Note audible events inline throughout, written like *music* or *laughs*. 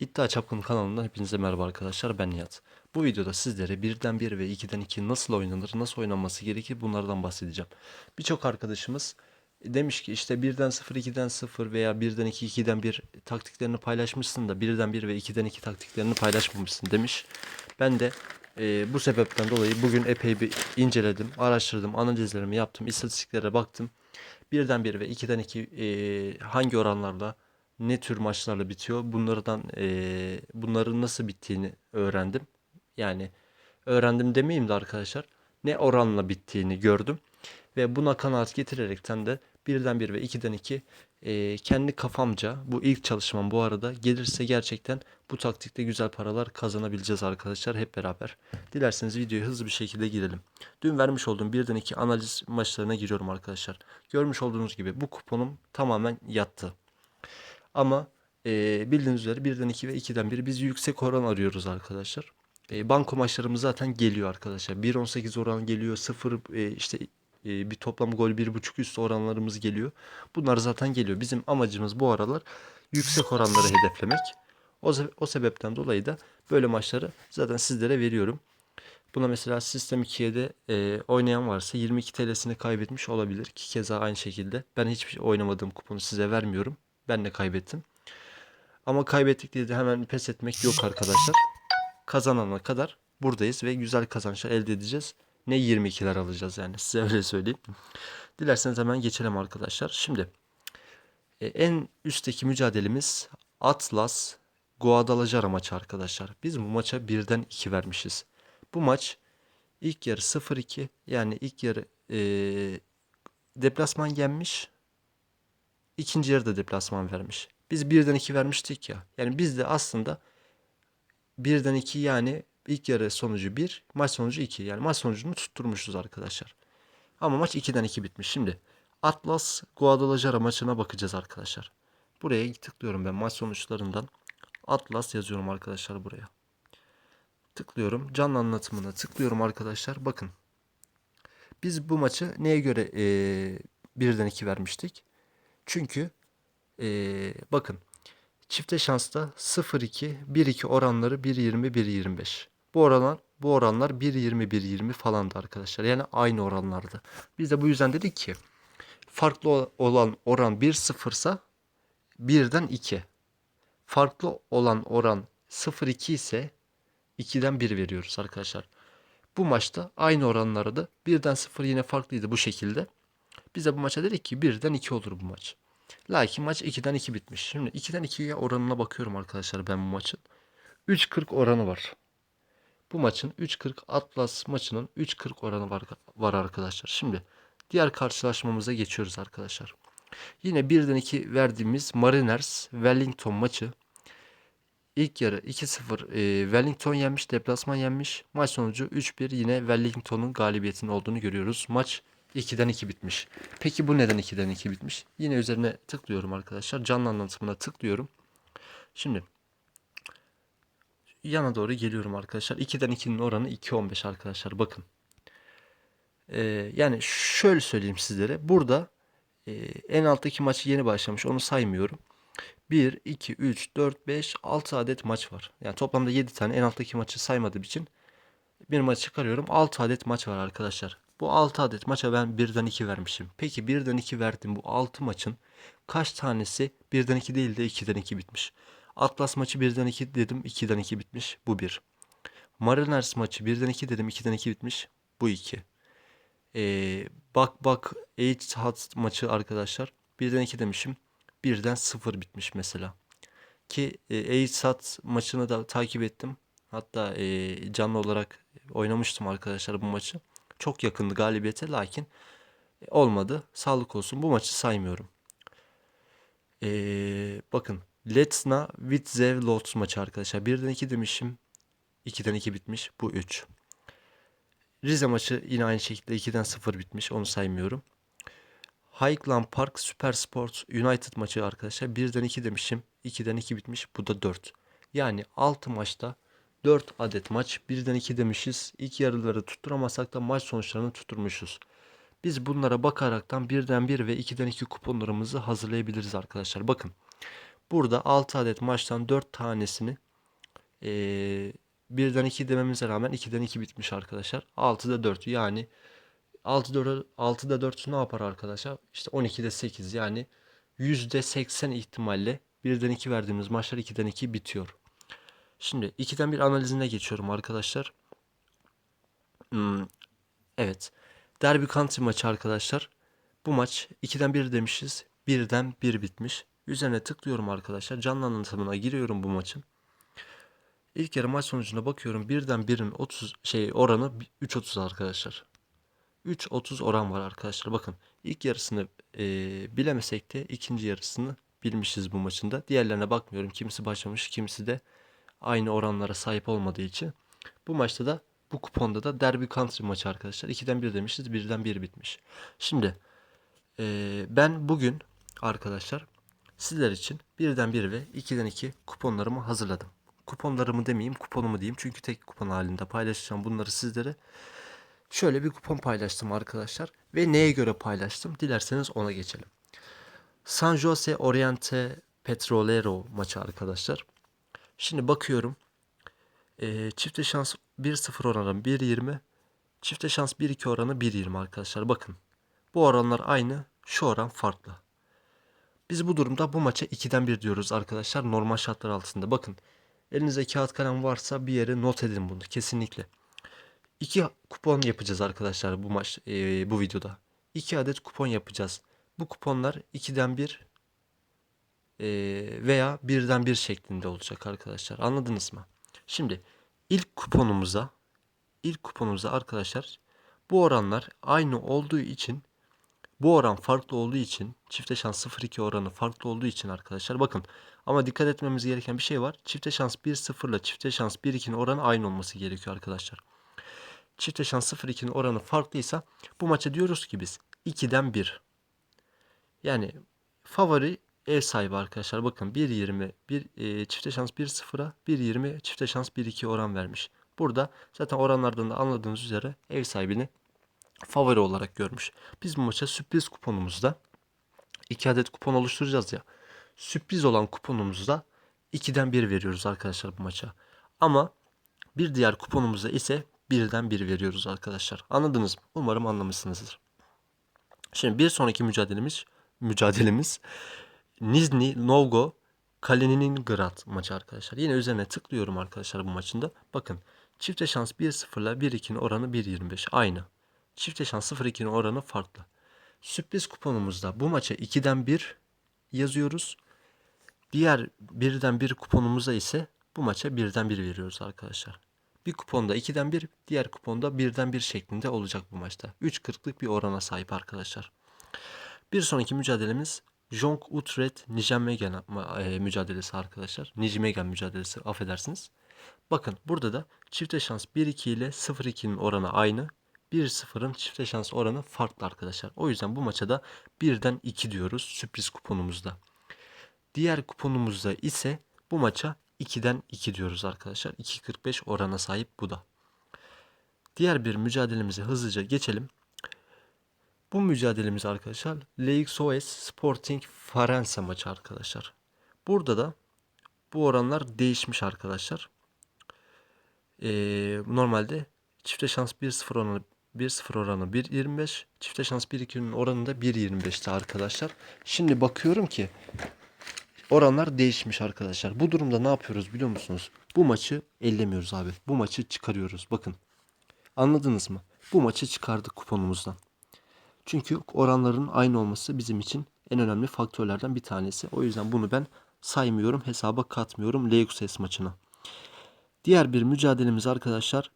İddia Çapkın kanalından hepinize merhaba arkadaşlar ben Nihat. Bu videoda sizlere 1'den 1 ve 2'den 2 nasıl oynanır, nasıl oynanması gerekir bunlardan bahsedeceğim. Birçok arkadaşımız demiş ki işte 1'den 0, 2'den 0 veya 1'den 2, 2'den 1 taktiklerini paylaşmışsın da 1'den 1 ve 2'den 2 taktiklerini paylaşmamışsın demiş. Ben de e, bu sebepten dolayı bugün epey bir inceledim, araştırdım, analizlerimi yaptım, istatistiklere baktım. 1'den 1 ve 2'den 2 e, hangi oranlarla ne tür maçlarla bitiyor bunlardan e, bunların nasıl bittiğini öğrendim. Yani öğrendim demeyeyim de arkadaşlar ne oranla bittiğini gördüm. Ve buna kanaat getirerekten de 1'den 1 ve 2'den 2 e, kendi kafamca bu ilk çalışmam bu arada gelirse gerçekten bu taktikte güzel paralar kazanabileceğiz arkadaşlar hep beraber. Dilerseniz videoya hızlı bir şekilde girelim. Dün vermiş olduğum 1'den 2 analiz maçlarına giriyorum arkadaşlar. Görmüş olduğunuz gibi bu kuponum tamamen yattı. Ama e, bildiğiniz üzere 1'den 2 ve 2'den 1 biz yüksek oran arıyoruz arkadaşlarım. E, banko maçlarımız zaten geliyor arkadaşlar. 1.18 oran geliyor. 0 e, işte e, bir toplam gol 1.5 üstü oranlarımız geliyor. Bunlar zaten geliyor. Bizim amacımız bu aralar yüksek oranları hedeflemek. O, o sebepten dolayı da böyle maçları zaten sizlere veriyorum. Buna mesela Sistem 2'ye de e, oynayan varsa 22 TL'sini kaybetmiş olabilir ki keza aynı şekilde. Ben hiçbir şey oynamadığım kuponu size vermiyorum. Ben de kaybettim. Ama kaybettik diye de hemen pes etmek yok arkadaşlar. Kazanana kadar buradayız ve güzel kazançlar elde edeceğiz. Ne 22'ler alacağız yani *laughs* size öyle söyleyeyim. Dilerseniz hemen geçelim arkadaşlar. Şimdi e, en üstteki mücadelemiz Atlas Guadalajara maçı arkadaşlar. Biz bu maça birden 2 vermişiz. Bu maç ilk yarı 0-2 yani ilk yarı e, deplasman yenmiş. İkinci yarıda deplasman vermiş. Biz birden 2 vermiştik ya. Yani biz de aslında birden 2 yani ilk yarı sonucu 1, maç sonucu 2. Yani maç sonucunu tutturmuşuz arkadaşlar. Ama maç 2'den 2 bitmiş. Şimdi Atlas Guadalajara maçına bakacağız arkadaşlar. Buraya tıklıyorum ben maç sonuçlarından. Atlas yazıyorum arkadaşlar buraya. Tıklıyorum. Canlı anlatımına tıklıyorum arkadaşlar. Bakın. Biz bu maçı neye göre eee birden 2 vermiştik? Çünkü eee, bakın çifte şansta 0-2, 1-2 oranları 1-20, 1-25. Bu oranlar bu oranlar 1.20 1.20 falandı arkadaşlar. Yani aynı oranlardı. Biz de bu yüzden dedik ki farklı olan oran 1.0 ise 1'den 2. Farklı olan oran 0.2 ise 2'den 1 veriyoruz arkadaşlar. Bu maçta aynı oranlarda 1'den 0 yine farklıydı bu şekilde. Biz de bu maça dedik ki 1'den 2 olur bu maç. Lakin maç 2'den 2 bitmiş. Şimdi 2'den 2'ye oranına bakıyorum arkadaşlar ben bu maçın. 3.40 oranı var. Bu maçın 3.40 Atlas maçının 3.40 oranı var, var arkadaşlar. Şimdi diğer karşılaşmamıza geçiyoruz arkadaşlar. Yine 1'den 2 verdiğimiz Mariners Wellington maçı. İlk yarı 2-0 e, Wellington yenmiş, deplasman yenmiş. Maç sonucu 3-1 yine Wellington'un galibiyetinin olduğunu görüyoruz. Maç 2'den 2 bitmiş. Peki bu neden 2'den 2 bitmiş? Yine üzerine tıklıyorum arkadaşlar. Canlı anlatımına tıklıyorum. Şimdi yana doğru geliyorum arkadaşlar. 2'den 2'nin oranı 2.15 arkadaşlar. Bakın. Ee, yani şöyle söyleyeyim sizlere. Burada e, en alttaki maçı yeni başlamış. Onu saymıyorum. 1, 2, 3, 4, 5, 6 adet maç var. Yani toplamda 7 tane en alttaki maçı saymadığım için bir maç çıkarıyorum. 6 adet maç var arkadaşlar. Bu 6 adet maça ben 1'den 2 vermişim. Peki 1'den 2 verdim bu 6 maçın kaç tanesi 1'den 2 değil de 2'den 2 bitmiş? Atlas maçı 1'den 2 dedim 2'den 2 bitmiş. Bu 1. Mariners maçı 1'den 2 dedim 2'den 2 bitmiş. Bu 2. Ee, bak bak Eight Hat maçı arkadaşlar 1'den 2 demişim. 1'den 0 bitmiş mesela. Ki e, maçını da takip ettim. Hatta e, canlı olarak oynamıştım arkadaşlar bu maçı. Çok yakındı galibiyete lakin e, olmadı. Sağlık olsun. Bu maçı saymıyorum. Ee, bakın Letsna Vitzev Lotz maçı arkadaşlar. 1'den 2 demişim. 2'den 2 bitmiş. Bu 3. Rize maçı yine aynı şekilde 2'den 0 bitmiş. Onu saymıyorum. Highland Park Super Sports United maçı arkadaşlar. 1'den 2 demişim. 2'den 2 bitmiş. Bu da 4. Yani 6 maçta 4 adet maç. 1'den 2 demişiz. İlk yarıları tutturamasak da maç sonuçlarını tutturmuşuz. Biz bunlara bakaraktan 1'den 1 ve 2'den 2 kuponlarımızı hazırlayabiliriz arkadaşlar. Bakın. Burada 6 adet maçtan 4 tanesini eee birden 2 dememize rağmen 2'den 2 bitmiş arkadaşlar. 6'da 4 yani 6'da 6'da 4 ne yapar arkadaşlar? İşte 12'de 8 yani %80 ihtimalle birden 2 verdiğimiz maçlar 2'den 2 bitiyor. Şimdi 2'den bir analizine geçiyorum arkadaşlar. Hmm, evet. Derby County maçı arkadaşlar. Bu maç 2'den 1 demişiz. 1'den 1 bitmiş. Üzerine tıklıyorum arkadaşlar. Canlı anlatımına giriyorum bu maçın. İlk yarı maç sonucuna bakıyorum. Birden 1'in 30 şey oranı 3.30 arkadaşlar. 3.30 oran var arkadaşlar. Bakın ilk yarısını e, bilemesek de ikinci yarısını bilmişiz bu maçında. Diğerlerine bakmıyorum. Kimisi başlamış, kimisi de aynı oranlara sahip olmadığı için. Bu maçta da bu kuponda da Derby Country maçı arkadaşlar. 2'den 1 demişiz. 1'den 1 bitmiş. Şimdi e, ben bugün arkadaşlar sizler için 1'den 1 ve 2'den 2 kuponlarımı hazırladım. Kuponlarımı demeyeyim, kuponumu diyeyim. Çünkü tek kupon halinde paylaşacağım bunları sizlere. Şöyle bir kupon paylaştım arkadaşlar. Ve neye göre paylaştım? Dilerseniz ona geçelim. San Jose Oriente Petrolero maçı arkadaşlar. Şimdi bakıyorum. Ee, çifte şans 1-0 oranı 1.20. Çifte şans 1-2 oranı 1.20 arkadaşlar. Bakın. Bu oranlar aynı. Şu oran farklı. Biz bu durumda bu maça 2'den 1 diyoruz arkadaşlar. Normal şartlar altında. Bakın. Elinizde kağıt kalem varsa bir yere not edin bunu. Kesinlikle. İki kupon yapacağız arkadaşlar bu maç e, bu videoda. İki adet kupon yapacağız. Bu kuponlar 2'den 1 e, veya 1'den 1 şeklinde olacak arkadaşlar. Anladınız mı? Şimdi ilk kuponumuza ilk kuponumuza arkadaşlar bu oranlar aynı olduğu için bu oran farklı olduğu için çifte şans 0-2 oranı farklı olduğu için arkadaşlar bakın ama dikkat etmemiz gereken bir şey var. Çifte şans 1-0 ile çifte şans 1-2'nin oranı aynı olması gerekiyor arkadaşlar. Çifte şans 0-2'nin oranı farklıysa bu maça diyoruz ki biz 2'den 1. Yani favori ev sahibi arkadaşlar. Bakın 1.20 bir e, çifte şans 1.0'a 1.20 çifte şans 1.2 oran vermiş. Burada zaten oranlardan da anladığınız üzere ev sahibini favori olarak görmüş. Biz bu maça sürpriz kuponumuzda 2 adet kupon oluşturacağız ya. Sürpriz olan kuponumuzda 2'den 1 veriyoruz arkadaşlar bu maça. Ama bir diğer kuponumuzda ise birden bir veriyoruz arkadaşlar. Anladınız mı? Umarım anlamışsınızdır. Şimdi bir sonraki mücadelemiz mücadelemiz Nizhny Novgo Kaliningrad maçı arkadaşlar. Yine üzerine tıklıyorum arkadaşlar bu maçında. Bakın çifte şans 1-0 ile 1-2'nin oranı 1.25 aynı. Çifte şans 0-2'nin oranı farklı. Sürpriz kuponumuzda bu maça 2'den 1 yazıyoruz. Diğer birden bir kuponumuza ise bu maça birden bir veriyoruz arkadaşlar. Bir kuponda 2'den 1, diğer kuponda 1'den 1 şeklinde olacak bu maçta. 3.40'lık bir orana sahip arkadaşlar. Bir sonraki mücadelemiz Jonk Utrecht Nijmegen e, mücadelesi arkadaşlar. Nijmegen mücadelesi affedersiniz. Bakın burada da çifte şans 1-2 ile 0-2'nin oranı aynı. 1-0'ın çifte şans oranı farklı arkadaşlar. O yüzden bu maça da 1'den 2 diyoruz sürpriz kuponumuzda. Diğer kuponumuzda ise bu maça 2'den 2 diyoruz arkadaşlar. 2.45 orana sahip bu da. Diğer bir mücadelemize hızlıca geçelim. Bu mücadelemiz arkadaşlar LXOS Sporting Farense maçı arkadaşlar. Burada da bu oranlar değişmiş arkadaşlar. Ee, normalde çifte şans 1-0 oranı 1-0 oranı 1.25. Çifte şans 1-2'nin oranı da 1.25'ti arkadaşlar. Şimdi bakıyorum ki oranlar değişmiş arkadaşlar. Bu durumda ne yapıyoruz biliyor musunuz? Bu maçı ellemiyoruz abi. Bu maçı çıkarıyoruz. Bakın. Anladınız mı? Bu maçı çıkardık kuponumuzdan. Çünkü oranların aynı olması bizim için en önemli faktörlerden bir tanesi. O yüzden bunu ben saymıyorum, hesaba katmıyorum Leixus maçına. Diğer bir mücadelemiz arkadaşlar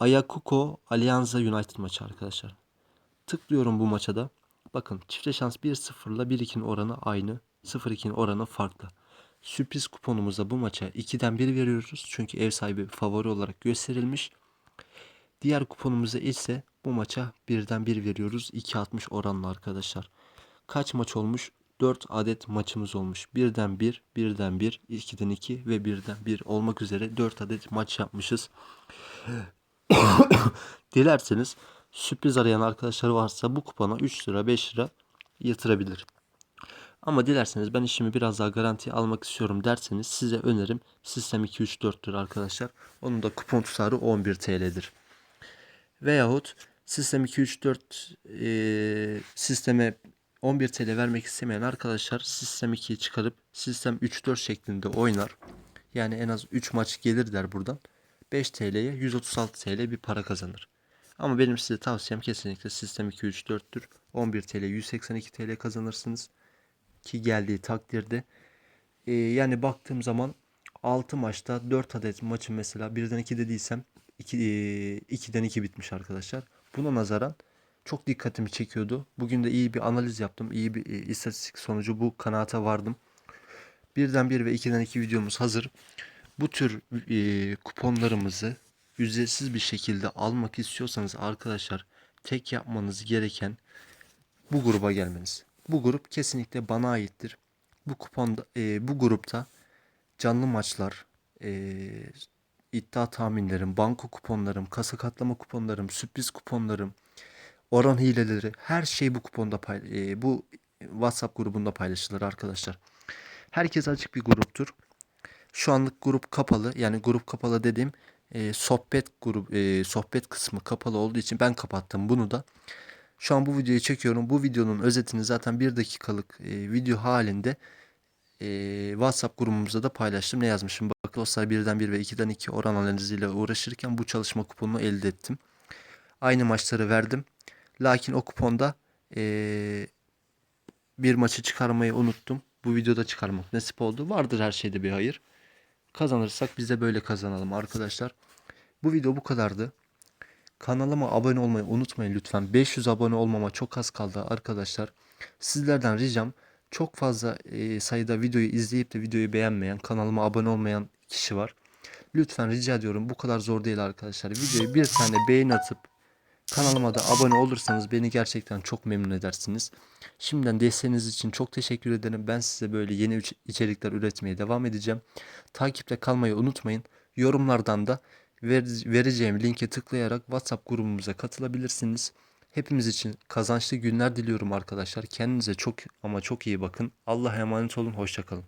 Ayacucho Alianza United maçı arkadaşlar. Tıklıyorum bu maça da. Bakın çifte şans 1-0 ile 1-2'nin oranı aynı. 0-2'nin oranı farklı. Sürpriz kuponumuzda bu maça 2'den 1 veriyoruz. Çünkü ev sahibi favori olarak gösterilmiş. Diğer kuponumuzda ise bu maça 1'den 1 veriyoruz. 2.60 oranlı arkadaşlar. Kaç maç olmuş? 4 adet maçımız olmuş. 1'den 1, 1'den 1, 2'den 2 ve 1'den 1 olmak üzere 4 adet maç yapmışız. *coughs* Dilerseniz sürpriz arayan arkadaşlar varsa bu kupona 3 lira 5 lira yatırabilir. Ama dilerseniz ben işimi biraz daha garantiye almak istiyorum derseniz size önerim Sistem 234'tür arkadaşlar. Onun da kupon tutarı 11 TL'dir. Veyahut Sistem 234 e, sisteme 11 TL vermek istemeyen arkadaşlar Sistem 2'yi çıkarıp Sistem 3-4 şeklinde oynar. Yani en az 3 maç gelir der buradan. 5 TL'ye 136 TL bir para kazanır. Ama benim size tavsiyem kesinlikle Sistem 2-3-4'tür. 11 TL 182 TL kazanırsınız. Ki geldiği takdirde. Ee, yani baktığım zaman 6 maçta 4 adet maçın mesela 1'den 2 dediysem 2, 2'den 2 bitmiş arkadaşlar. Buna nazaran çok dikkatimi çekiyordu. Bugün de iyi bir analiz yaptım. İyi bir e, istatistik sonucu bu kanaate vardım. Birden bir ve 2'den 2 videomuz hazır. Bu tür e, kuponlarımızı ücretsiz bir şekilde almak istiyorsanız arkadaşlar tek yapmanız gereken bu gruba gelmeniz. Bu grup kesinlikle bana aittir. Bu kuponda e, bu grupta canlı maçlar, e, iddia tahminlerim, banko kuponlarım, kasa katlama kuponlarım, sürpriz kuponlarım, oran hileleri her şey bu kuponda e, bu WhatsApp grubunda paylaşılır arkadaşlar. Herkes açık bir gruptur. Şu anlık grup kapalı. Yani grup kapalı dediğim e, sohbet grup e, sohbet kısmı kapalı olduğu için ben kapattım bunu da. Şu an bu videoyu çekiyorum. Bu videonun özetini zaten bir dakikalık e, video halinde e, WhatsApp grubumuzda da paylaştım. Ne yazmışım? Dostlar birden bir ve 2'den 2 oran analiziyle uğraşırken bu çalışma kuponunu elde ettim. Aynı maçları verdim. Lakin o kuponda e, bir maçı çıkarmayı unuttum. Bu videoda çıkarmak nasip oldu. Vardır her şeyde bir hayır. Kazanırsak biz de böyle kazanalım arkadaşlar. Bu video bu kadardı. Kanalıma abone olmayı unutmayın lütfen. 500 abone olmama çok az kaldı arkadaşlar. Sizlerden ricam çok fazla e, sayıda videoyu izleyip de videoyu beğenmeyen, kanalıma abone olmayan kişi var. Lütfen rica ediyorum bu kadar zor değil arkadaşlar. Videoyu bir tane beğeni atıp kanalıma da abone olursanız beni gerçekten çok memnun edersiniz. Şimdiden desteğiniz için çok teşekkür ederim. Ben size böyle yeni iç- içerikler üretmeye devam edeceğim. Takipte kalmayı unutmayın. Yorumlardan da ver- vereceğim linke tıklayarak WhatsApp grubumuza katılabilirsiniz. Hepimiz için kazançlı günler diliyorum arkadaşlar. Kendinize çok ama çok iyi bakın. Allah'a emanet olun. Hoşçakalın.